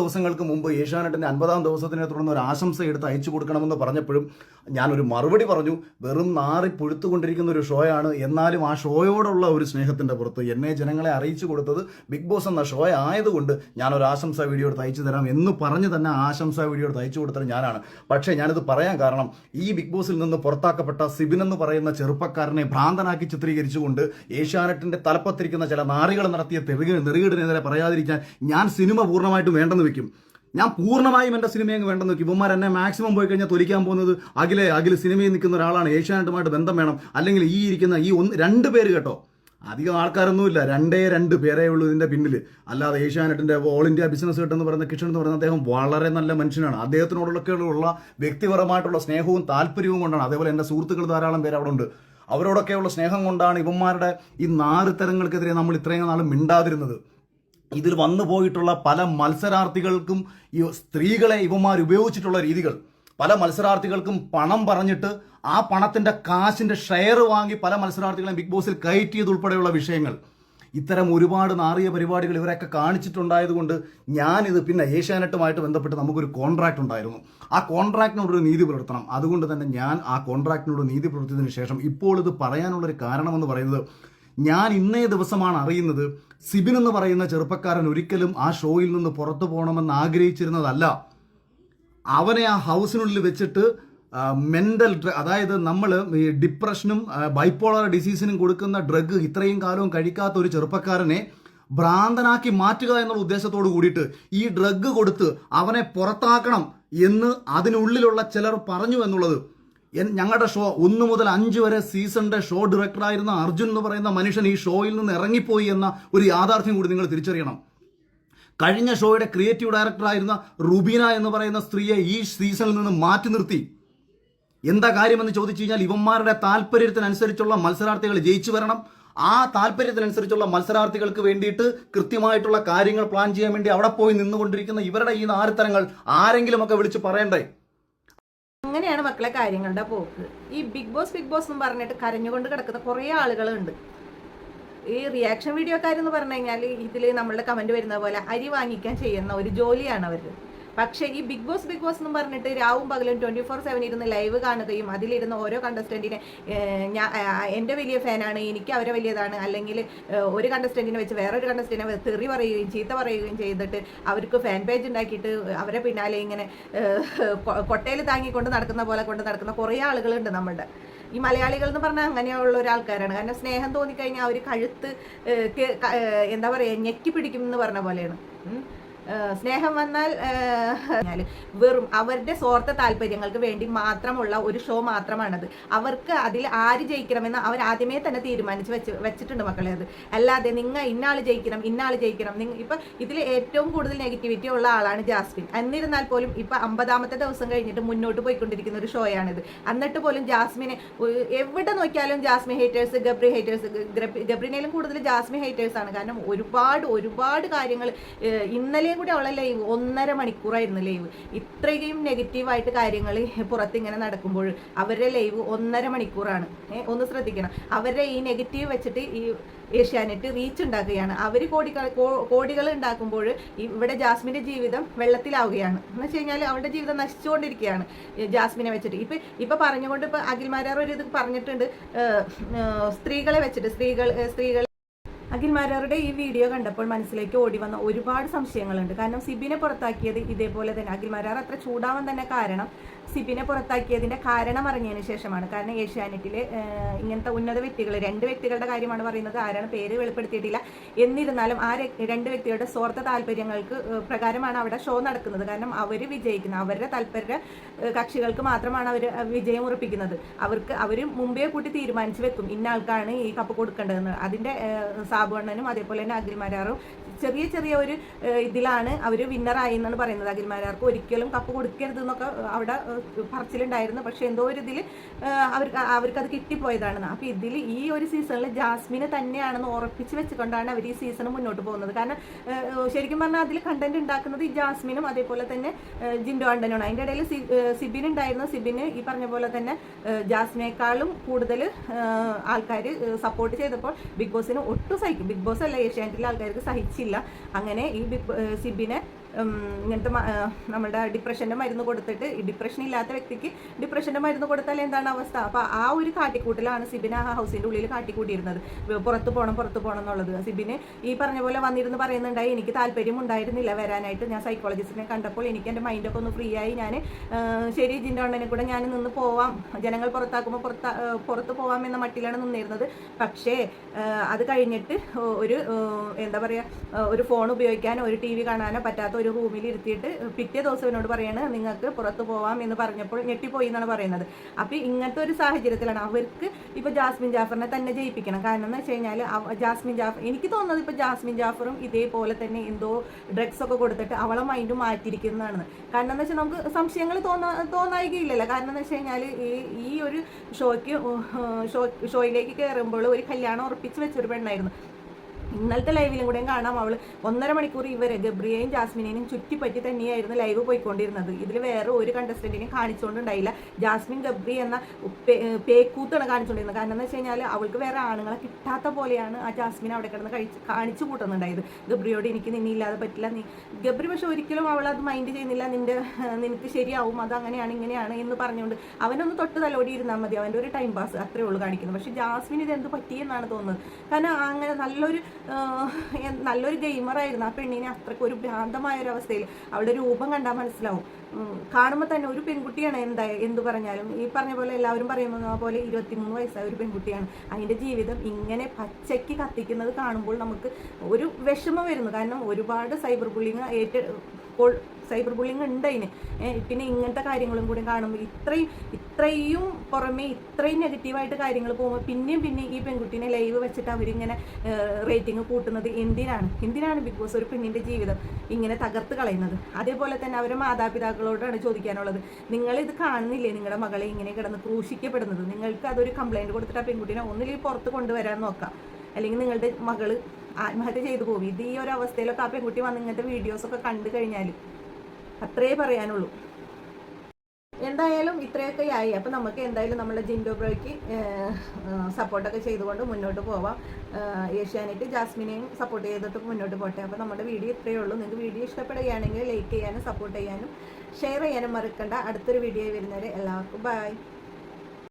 ദിവസങ്ങൾക്ക് മുമ്പ് ഏഷ്യാനെറ്റിന്റെ അൻപതാം ദിവസത്തിനെ തുടർന്ന് ഒരു ആശംസ എടുത്ത് അയച്ചു കൊടുക്കണമെന്ന് പറഞ്ഞപ്പോഴും ഞാനൊരു മറുപടി പറഞ്ഞു. വെറും നാറി പുഴുത്തുകൊണ്ടിരിക്കുന്ന ഒരു ഷോയാണ്. എന്നാലും ആ ഷോയോടുള്ള ഒരു സ്നേഹത്തിന്റെ പുറത്ത് എന്നെ ജനങ്ങളെ അറിയിച്ചു കൊടുത്തത് ബിഗ് ബോസ് എന്ന ഷോ ആയതുകൊണ്ട് ഞാനൊരു ആശംസ വീഡിയോ എടുത്ത് അയച്ചു തരാം എന്ന് പറഞ്ഞ് തന്നെ ആശംസ വീഡിയോ എടുത്ത് അയച്ചു കൊടുത്തത് ഞാനാണ്. പക്ഷേ ഞാനിത് പറയാൻ കാരണം ഈ ബിഗ് ബോസിൽ നിന്ന് പുറത്താക്കപ്പെട്ട സിബിൻ എന്ന് പറയുന്ന ചെറുപ്പക്കാരനെ ഭ്രാന്തനാക്കി ചിത്രീകരിച്ചുകൊണ്ട് ഏഷ്യാനെറ്റിന്റെ തലപ്പത്തിരിക്കുന്ന ചില നാറികൾ നടത്തിയ തെറുക നെറുകിടിനെതിരെ പറയാതിരിക്കാൻ ഞാൻ സിനിമ പൂർണമായിട്ടും വേണ്ടെന്ന് വെക്കും ഞാൻ പൂർണമായും എന്റെ സിനിമയെ അങ്ങ് വേണ്ടെന്ന് വെക്കും ഇവന്മാർ എന്നെ മാക്സിമം പോയി കഴിഞ്ഞാൽ തൊലിക്കാൻ പോകുന്നത് അഖിലെ അഖിൽ സിനിമയിൽ നിൽക്കുന്ന ഒരാളാണ്. ഏഷ്യാനെറ്റുമായിട്ട് ബന്ധം വേണം. അല്ലെങ്കിൽ ഈ ഇരിക്കുന്ന ഈ ഒന്ന് രണ്ട് പേര് കേട്ടോ. അധികം ആൾക്കാരൊന്നുമില്ല. രണ്ടേ രണ്ട് പേരേ ഉള്ളൂ ഇതിന്റെ പിന്നിൽ അല്ലാതെ ഏഷ്യാനെറ്റിന്റെ ഓൾ ഇന്ത്യ ബിസിനസ് എന്ന് പറയുന്ന കിഷൻ എന്ന് പറയുന്ന അദ്ദേഹം വളരെ നല്ല മനുഷ്യനാണ്. അദ്ദേഹത്തിനോടൊക്കെയുള്ള വ്യക്തിപരമായിട്ടുള്ള സ്നേഹവും താല്പര്യവും കൊണ്ടാണ്. അതേപോലെ എന്റെ സുഹൃത്തുക്കൾ ധാരാളം പേര് അവിടെ ഉണ്ട്. അവരോടൊക്കെയുള്ള സ്നേഹം കൊണ്ടാണ് ഇവന്മാരുടെ ഈ നാറ് തരങ്ങൾക്കെതിരെ നമ്മൾ ഇത്രയും നാളും മിണ്ടാതിരുന്നത്. ഇതിൽ വന്നു പോയിട്ടുള്ള പല മത്സരാർത്ഥികൾക്കും ഈ സ്ത്രീകളെ ഇവന്മാർ ഉപയോഗിച്ചിട്ടുള്ള രീതികൾ. പല മത്സരാർത്ഥികൾക്കും പണം പറഞ്ഞിട്ട് ആ പണത്തിന്റെ കാശിന്റെ ഷെയർ വാങ്ങി പല മത്സരാർത്ഥികളെ ബിഗ് ബോസിൽ കയറ്റിയത് ഉൾപ്പെടെയുള്ള വിഷയങ്ങൾ. ഇത്തരം ഒരുപാട് നാറിയ പരിപാടികൾ ഇവരൊക്കെ കാണിച്ചിട്ടുണ്ടായതുകൊണ്ട് ഞാനിത് പിന്നെ ഏഷ്യാനെറ്റുമായിട്ട് ബന്ധപ്പെട്ട് നമുക്കൊരു കോൺട്രാക്ട് ഉണ്ടായിരുന്നു. ആ കോൺട്രാക്റ്റിനോടൊരു നീതി പുലർത്തണം. അതുകൊണ്ട് തന്നെ ഞാൻ ആ കോൺട്രാക്റ്റിനോട് നീതി പുലർത്തിയതിനു ശേഷം ഇപ്പോൾ ഇത് പറയാനുള്ളൊരു കാരണമെന്ന് പറയുന്നത് ഞാൻ ഇന്നേ ദിവസമാണ് അറിയുന്നത് സിബിൻ എന്ന് പറയുന്ന ചെറുപ്പക്കാരൻ ഒരിക്കലും ആ ഷോയിൽ നിന്ന് പുറത്തു പോകണമെന്ന് ആഗ്രഹിച്ചിരുന്നതല്ല. അവനെ ആ ഹൗസിനുള്ളിൽ വെച്ചിട്ട് മെന്റൽ അതായത് നമ്മൾ ഈ ഡിപ്രഷനും ബൈപ്പോളർ ഡിസീസിനും കൊടുക്കുന്ന ഡ്രഗ് ഇത്രയും കാലവും കഴിക്കാത്ത ഒരു ചെറുപ്പക്കാരനെ ഭ്രാന്തനാക്കി മാറ്റുക എന്നുള്ള ഉദ്ദേശത്തോട് കൂടിയിട്ട് ഈ ഡ്രഗ് കൊടുത്ത് അവനെ പുറത്താക്കണം എന്ന് അതിനുള്ളിലുള്ള ചിലർ പറഞ്ഞു എന്നുള്ളത് ഞങ്ങളുടെ ഷോ ഒന്ന് മുതൽ അഞ്ച് വരെ സീസണിന്റെ ഷോ ഡയറക്ടറായിരുന്ന അർജുൻ എന്ന് പറയുന്ന മനുഷ്യൻ ഈ ഷോയിൽ നിന്ന് ഇറങ്ങിപ്പോയി എന്ന ഒരു യാഥാർത്ഥ്യം കൂടി നിങ്ങൾ തിരിച്ചറിയണം. കഴിഞ്ഞ ഷോയുടെ ക്രിയേറ്റീവ് ഡയറക്ടറായിരുന്ന റുബീന എന്ന് പറയുന്ന സ്ത്രീയെ ഈ സീസണിൽ നിന്ന് മാറ്റി നിർത്തി. എന്താ കാര്യമെന്ന് ചോദിച്ചു കഴിഞ്ഞാൽ ഇവന്മാരുടെ താല്പര്യത്തിനനുസരിച്ചുള്ള മത്സരാർത്ഥികൾ ജയിച്ചു വരണം. ആ താല്പര്യത്തിനനുസരിച്ചുള്ള മത്സരാർത്ഥികൾക്ക് വേണ്ടിയിട്ട് കൃത്യമായിട്ടുള്ള കാര്യങ്ങൾ പ്ലാൻ ചെയ്യാൻ വേണ്ടി അവിടെ പോയി നിന്നുകൊണ്ടിരിക്കുന്ന ഇവരുടെ ഈ നാരത്തരങ്ങൾ ആരെങ്കിലുമൊക്കെ വിളിച്ച് പറയണ്ടേ? അങ്ങനെയാണ് മക്കളെ കാര്യങ്ങളുടെ പോക്ക്. ഈ ബിഗ് ബോസ് ബിഗ് ബോസ് എന്ന് പറഞ്ഞിട്ട് കരഞ്ഞുകൊണ്ട് കിടക്കുന്ന കുറേ ആളുകളുണ്ട്. ഈ റിയാക്ഷൻ വീഡിയോക്കാരെന്ന് പറഞ്ഞു കഴിഞ്ഞാൽ ഇതിൽ നമ്മളുടെ കമന്റ് വരുന്ന പോലെ അരി വാങ്ങിക്കാൻ ചെയ്യുന്ന ഒരു ജോലിയാണ് അവർ പക്ഷേ ഈ ബിഗ് ബോസ് ബിഗ് ബോസ് എന്ന് പറഞ്ഞിട്ട് രാവും പകലും ട്വന്റി ഫോർ സെവൻ ഇരുന്ന് ലൈവ് കാണുകയും അതിലിരുന്ന് ഓരോ കണ്ടസ്റ്റന്റിനെ ഞാൻ എന്റെ വലിയ ഫാനാണ് എനിക്ക് അവരെ വലിയതാണ് അല്ലെങ്കിൽ ഒരു കണ്ടസ്റ്റന്റിനെ വെച്ച് വേറൊരു കണ്ടസ്റ്റന്റിനെ തെറി പറയുകയും ചീത്ത പറയുകയും ചെയ്തിട്ട് അവർക്ക് ഫാൻ പേജ് ഉണ്ടാക്കിയിട്ട് അവരെ പിന്നാലെ ഇങ്ങനെ കൊട്ടയിൽ താങ്ങിക്കൊണ്ട് നടക്കുന്ന പോലെ കൊണ്ട് നടക്കുന്ന കുറേ ആളുകളുണ്ട് നമ്മളുടെ ഈ മലയാളികൾ എന്ന് പറഞ്ഞാൽ അങ്ങനെയുള്ള ഒരാൾക്കാരാണ് കാരണം സ്നേഹം തോന്നിക്കഴിഞ്ഞാൽ അവർ കഴുത്ത് എന്താ പറയുക ഞെക്കി പിടിക്കും എന്ന് പറഞ്ഞ പോലെയാണ്. സ്നേഹം വന്നാൽ വെറും അവരുടെ സ്വാർത്ഥ താല്പര്യങ്ങൾക്ക് വേണ്ടി മാത്രമുള്ള ഒരു ഷോ മാത്രമാണത്. അവർക്ക് അതിൽ ആര് ജയിക്കണമെന്ന് അവർ ആദ്യമേ തന്നെ തീരുമാനിച്ച് വെച്ച് വെച്ചിട്ടുണ്ട് മക്കളെ അത്. അല്ലാതെ നിങ്ങൾ ഇന്നാൾ ജയിക്കണം ഇന്നാൾ ജയിക്കണം. നിങ്ങൾ ഇപ്പൊ ഇതിൽ ഏറ്റവും കൂടുതൽ നെഗറ്റിവിറ്റി ഉള്ള ആളാണ് ജാസ്മിൻ. എന്നിരുന്നാൽ പോലും ഇപ്പൊ അമ്പതാമത്തെ ദിവസം കഴിഞ്ഞിട്ട് മുന്നോട്ട് പോയിക്കൊണ്ടിരിക്കുന്ന ഒരു ഷോയാണിത് എന്നിട്ട് പോലും ജാസ്മിനെ എവിടെ നോക്കിയാലും ജാസ്മിൻ ഹേറ്റേഴ്സ് ഗബ്രി ഹേറ്റേഴ്സ് ഗബ്രിനേലും കൂടുതൽ ജാസ്മിൻ ഹേറ്റേഴ്സ് ആണ്. കാരണം ഒരുപാട് ഒരുപാട് കാര്യങ്ങൾ ഇന്നലെയും കൂടി അവളെ ലൈവ് ഒന്നര മണിക്കൂറായിരുന്നു ലൈവ്. ഇത്രയും നെഗറ്റീവായിട്ട് കാര്യങ്ങൾ പുറത്ത് ഇങ്ങനെ നടക്കുമ്പോൾ അവരുടെ ലൈവ് ഒന്നര മണിക്കൂറാണ്. ഒന്ന് ശ്രദ്ധിക്കണം. അവരുടെ ഈ നെഗറ്റീവ് വെച്ചിട്ട് ഈ ഏഷ്യാനെറ്റ് റീച്ച് ഉണ്ടാക്കുകയാണ്. അവർ കോടികൾ കോടികൾ ഉണ്ടാക്കുമ്പോൾ ഇവിടെ ജാസ്മിന്റെ ജീവിതം വെള്ളത്തിലാവുകയാണ്. എന്ന് വെച്ച് കഴിഞ്ഞാൽ അവളുടെ ജീവിതം നശിച്ചുകൊണ്ടിരിക്കുകയാണ് ജാസ്മിനെ വെച്ചിട്ട്. ഇപ്പൊ ഇപ്പൊ പറഞ്ഞുകൊണ്ട് ഇപ്പൊ അഖിൽമാരാർ ഒരു ഇത് പറഞ്ഞിട്ടുണ്ട്. സ്ത്രീകളെ വെച്ചിട്ട് സ്ത്രീകൾ സ്ത്രീകൾ അഖിൽമാരാറുടെ ഈ വീഡിയോ കണ്ടപ്പോൾ മനസ്സിലേക്ക് ഓടി വന്ന ഒരുപാട് സംശയങ്ങളുണ്ട്. കാരണം സിബിനെ പുറത്താക്കിയത് ഇതേപോലെ തന്നെ. അഖിൽമാരാർ അത്ര ചൂടാവാൻ തന്നെ കാരണം സിബിനെ പുറത്താക്കിയതിന്റെ കാരണം അറിഞ്ഞതിന് ശേഷമാണ്. കാരണം ഏഷ്യാനെറ്റിലെ ഇങ്ങനത്തെ ഉന്നത വ്യക്തികൾ രണ്ട് വ്യക്തികളുടെ കാര്യമാണ് പറയുന്നത്. ആരാണ് പേര് വെളിപ്പെടുത്തിയിട്ടില്ല. എന്നിരുന്നാലും ആ രണ്ട് വ്യക്തികളുടെ സ്വാർത്ഥ താല്പര്യങ്ങൾക്ക് പ്രകാരമാണ് അവിടെ ഷോ നടക്കുന്നത്. കാരണം അവർ വിജയിക്കുന്നത് അവരുടെ താല്പര്യ കക്ഷികൾക്ക് മാത്രമാണ് അവർ വിജയം ഉറപ്പിക്കുന്നത്. അവർക്ക് അവർ മുമ്പേ കൂട്ടി തീരുമാനിച്ചു വെക്കും. ഇന്ന ആൾക്കാണ് ഈ കപ്പ് കൊടുക്കേണ്ടതെന്ന്. അതിന്റെ ഏഹ്, സാബുവണ്ണനും അതേപോലെ തന്നെ അഖിൽമാരാറും ചെറിയ ചെറിയ ഒരു ഇതിലാണ് അവർ വിന്നറായി എന്നാണ് പറയുന്നത്. അഖിൽമാരാർക്ക് ഒരിക്കലും കപ്പ് കൊടുക്കരുത് എന്നൊക്കെ അവിടെ പറച്ചിലുണ്ടായിരുന്നു. പക്ഷെ എന്തോ ഒരു ഇതിൽ അവർക്ക് അവർക്കത് കിട്ടിപ്പോയതാണ് അപ്പോൾ ഇതിൽ ഈ ഒരു സീസണിൽ ജാസ്മിനെ തന്നെയാണെന്ന് ഉറപ്പിച്ച് വെച്ചുകൊണ്ടാണ് അവർ ഈ സീസൺ മുന്നോട്ട് പോകുന്നത്. കാരണം ശരിക്കും പറഞ്ഞാൽ അതിൽ കണ്ടന്റ് ഉണ്ടാക്കുന്നത് ഈ ജാസ്മിനും അതേപോലെ തന്നെ ജിൻഡോ അണ്ടനുമാണ് അതിന്റെ ഇടയിൽ സിബിൻ ഉണ്ടായിരുന്നു. സിബിന് ഈ പറഞ്ഞ പോലെ തന്നെ ജാസ്മിനേക്കാളും കൂടുതൽ ആൾക്കാർ സപ്പോർട്ട് ചെയ്തപ്പോൾ ബിഗ് ബോസിന് ഒട്ടും സഹിക്കും. ബിഗ് ബോസ് അല്ല ഏഷ്യാനെറ്റിലെ ആൾക്കാർക്ക് സഹിച്ചില്ല. അങ്ങനെ ഈ സിബിനെ ഇങ്ങനത്തെ നമ്മുടെ ഡിപ്രഷന്റെ മരുന്ന് കൊടുത്തിട്ട് ഡിപ്രഷൻ ഇല്ലാത്ത വ്യക്തിക്ക് ഡിപ്രഷന്റെ മരുന്ന് കൊടുത്താൽ എന്താണ് അവസ്ഥ? അപ്പോൾ ആ ഒരു കാട്ടിക്കൂട്ടിലാണ് സിബിൻ ആ ഹൗസിന്റെ ഉള്ളിൽ കാട്ടിക്കൂട്ടിയിരുന്നത്. പുറത്ത് പോകണം പുറത്ത് പോകണം എന്നുള്ളത്. സിബിന് ഈ പറഞ്ഞ പോലെ വന്നിരുന്ന് പറയുന്നുണ്ടായി എനിക്ക് താല്പര്യം ഉണ്ടായിരുന്നില്ല വരാനായിട്ട്. ഞാൻ സൈക്കോളജിസ്റ്റിനെ കണ്ടപ്പോൾ എനിക്ക് എന്റെ മൈൻഡൊക്കെ ഒന്ന് ഫ്രീ ആയി. ഞാൻ ശരി ജിന്റെ അണ്ണനെ കൂടെ ഞാൻ നിന്ന് പോവാം. ജനങ്ങൾ പുറത്താക്കുമ്പോൾ പുറത്ത് പുറത്ത് പോവാം എന്ന മട്ടിലാണ് നിന്നിരുന്നത്. പക്ഷേ അത് കഴിഞ്ഞിട്ട് ഒരു എന്താ പറയുക ഒരു ഫോൺ ഉപയോഗിക്കാനോ ഒരു ടി വി കാണാനോ പറ്റാത്ത ഒരു റൂമിൽ ഇരുത്തിയിട്ട് പിറ്റേ ദിവസം എന്നോട് പറയാണ് നിങ്ങൾക്ക് പുറത്ത് പോവാം എന്ന് പറഞ്ഞപ്പോൾ ഞെട്ടിപ്പോയി എന്നാണ് പറയുന്നത്. അപ്പോൾ ഇങ്ങനത്തെ ഒരു സാഹചര്യത്തിലാണ് അവർക്ക് ഇപ്പോൾ ജാസ്മിൻ ജാഫറിനെ തന്നെ ജയിപ്പിക്കണം. കാരണം എന്ന് വെച്ച് കഴിഞ്ഞാൽ ജാസ്മിൻ ജാഫർ എനിക്ക് തോന്നുന്നത് ഇപ്പോൾ ജാസ്മിൻ ജാഫറും ഇതേപോലെ തന്നെ എന്തോ ഡ്രഗ്സ് ഒക്കെ കൊടുത്തിട്ട് അവളെ മൈൻഡ് മാറ്റിയിരിക്കുന്നതാണ്. കാരണം എന്ന് വെച്ചാൽ നമുക്ക് സംശയങ്ങൾ തോന്നാ തോന്നായികയില്ലല്ലോ. കാരണം എന്ന് വെച്ച് കഴിഞ്ഞാൽ ഈ ഈ ഒരു ഷോയ്ക്ക് ഷോ ഷോയിലേക്ക് കയറുമ്പോൾ ഒരു കല്യാണം ഉറപ്പിച്ച് വെച്ചൊരു പെണ്ണായിരുന്നു. ഇന്നലത്തെ ലൈവിലും കൂടെയും കാണാം. അവൾ ഒന്നര മണിക്കൂർ ഇവരെ ഗബ്രിയെയും ജാസ്മിനെയും ചുറ്റിപ്പറ്റി തന്നെയായിരുന്നു ലൈവ് പോയിക്കൊണ്ടിരുന്നത്. ഇതിൽ വേറെ ഒരു കണ്ടസ്റ്റന്റിനെയും കാണിച്ചുകൊണ്ടുണ്ടായില്ല ജാസ്മിൻ ഗബ്രി എന്ന പേക്കൂത്താണ് കാണിച്ചുകൊണ്ടിരുന്നത് കാരണം എന്ന് വെച്ച് കഴിഞ്ഞാൽ അവൾക്ക് വേറെ ആണുങ്ങളെ കിട്ടാത്ത പോലെയാണ് ആ ജാസ്മിൻ അവിടെ കിടന്ന് കഴിച്ച് കാണിച്ചു കൂട്ടുന്നുണ്ടായത്. ഗബ്രിയോട് എനിക്ക് നിന്നെ ഇല്ലാതെ പറ്റില്ല നീ ഗബ്രി പക്ഷെ ഒരിക്കലും അവൾ അത് മൈൻഡ് ചെയ്യുന്നില്ല. നിന്റെ നിനക്ക് ശരിയാവും അത് അങ്ങനെയാണ് ഇങ്ങനെയാണ് എന്ന് പറഞ്ഞുകൊണ്ട് അവനൊന്ന് തൊട്ട് തലോടി ഇരുന്നാൽ മതി. അവന്റെ ഒരു ടൈം പാസ് അത്രേ ഉള്ളൂ കാണിക്കുന്നത്. പക്ഷെ ജാസ്മിൻ ഇത് എന്ത് പറ്റിയെന്നാണ് തോന്നുന്നത്. കാരണം അങ്ങനെ നല്ലൊരു നല്ലൊരു ഗെയിമറായിരുന്നു ആ പെണ്ണിനെ അത്രയ്ക്ക് ഒരു ഭ്രാന്തമായ ഒരു അവസ്ഥയിൽ അവളുടെ രൂപം കണ്ടാൽ മനസ്സിലാവും. കാണുമ്പോൾ തന്നെ ഒരു പെൺകുട്ടിയാണ് എന്താ എന്ത് പറഞ്ഞാലും. ഈ പറഞ്ഞ പോലെ എല്ലാവരും പറയുന്ന പോലെ ഇരുപത്തിമൂന്ന് വയസ്സായ ഒരു പെൺകുട്ടിയാണ്. അതിന്റെ ജീവിതം ഇങ്ങനെ പച്ചയ്ക്ക് കത്തിക്കുന്നത് കാണുമ്പോൾ നമുക്ക് ഒരു വിഷമം വരുന്നു. കാരണം ഒരുപാട് സൈബർ ബുള്ളിങ് ഏറ്റ സൈബർ ബുള്ളിങ് ഉണ്ട് അതിന്. പിന്നെ ഇങ്ങനത്തെ കാര്യങ്ങളും കൂടി കാണുമ്പോൾ ഇത്രയും ഇത്രയും പുറമേ ഇത്രയും നെഗറ്റീവായിട്ട് കാര്യങ്ങൾ പോകുമ്പോൾ പിന്നെയും പിന്നെ ഈ പെൺകുട്ടീനെ ലൈവ് വെച്ചിട്ട് അവരിങ്ങനെ റേറ്റിംഗ് കൂട്ടുന്നത് എന്തിനാണ്? എന്തിനാണ് ബിഗ് ബോസ് ഒരു പെണ്ണിന്റെ ജീവിതം ഇങ്ങനെ തകർത്ത് കളയുന്നത്? അതേപോലെ തന്നെ അവരെ മാതാപിതാക്കളോടാണ് ചോദിക്കാനുള്ളത്. നിങ്ങൾ ഇത് കാണുന്നില്ലേ നിങ്ങളുടെ മകളെ ഇങ്ങനെ കിടന്ന് ക്രൂശിക്കപ്പെടുന്നത്? നിങ്ങൾക്ക് അതൊരു കംപ്ലൈന്റ് കൊടുത്തിട്ട് ആ പെൺകുട്ടീനെ ഒന്നില്ലെങ്കിൽ പുറത്ത് കൊണ്ടുവരാൻ നോക്കാം. അല്ലെങ്കിൽ നിങ്ങളുടെ മകൾ ആത്മഹത്യ ചെയ്തു പോകും. ഇത് ഈ ഒരു അവസ്ഥയിലൊക്കെ ആ പെൺകുട്ടി വന്ന് ഇങ്ങനത്തെ വീഡിയോസൊക്കെ കണ്ടു കഴിഞ്ഞാൽ അത്രേ പറയാനുള്ളൂ. എന്തായാലും ഇത്രയൊക്കെ ആയി. അപ്പം നമുക്ക് എന്തായാലും നമ്മുടെ ജിൻഡോ ബ്രോയ്ക്ക് സപ്പോർട്ടൊക്കെ ചെയ്തുകൊണ്ട് മുന്നോട്ട് പോവാം. ഏഷ്യാനെറ്റ് ജാസ്മിനെയും സപ്പോർട്ട് ചെയ്തിട്ട് മുന്നോട്ട് പോട്ടെ. അപ്പോൾ നമ്മുടെ വീഡിയോ ഇത്രയേ ഉള്ളൂ. നിങ്ങൾക്ക് വീഡിയോ ഇഷ്ടപ്പെടുകയാണെങ്കിൽ ലൈക്ക് ചെയ്യാനും സപ്പോർട്ട് ചെയ്യാനും ഷെയർ ചെയ്യാനും മറക്കണ്ട. അടുത്തൊരു വീഡിയോ വരുന്നവരെ എല്ലാവർക്കും ബൈ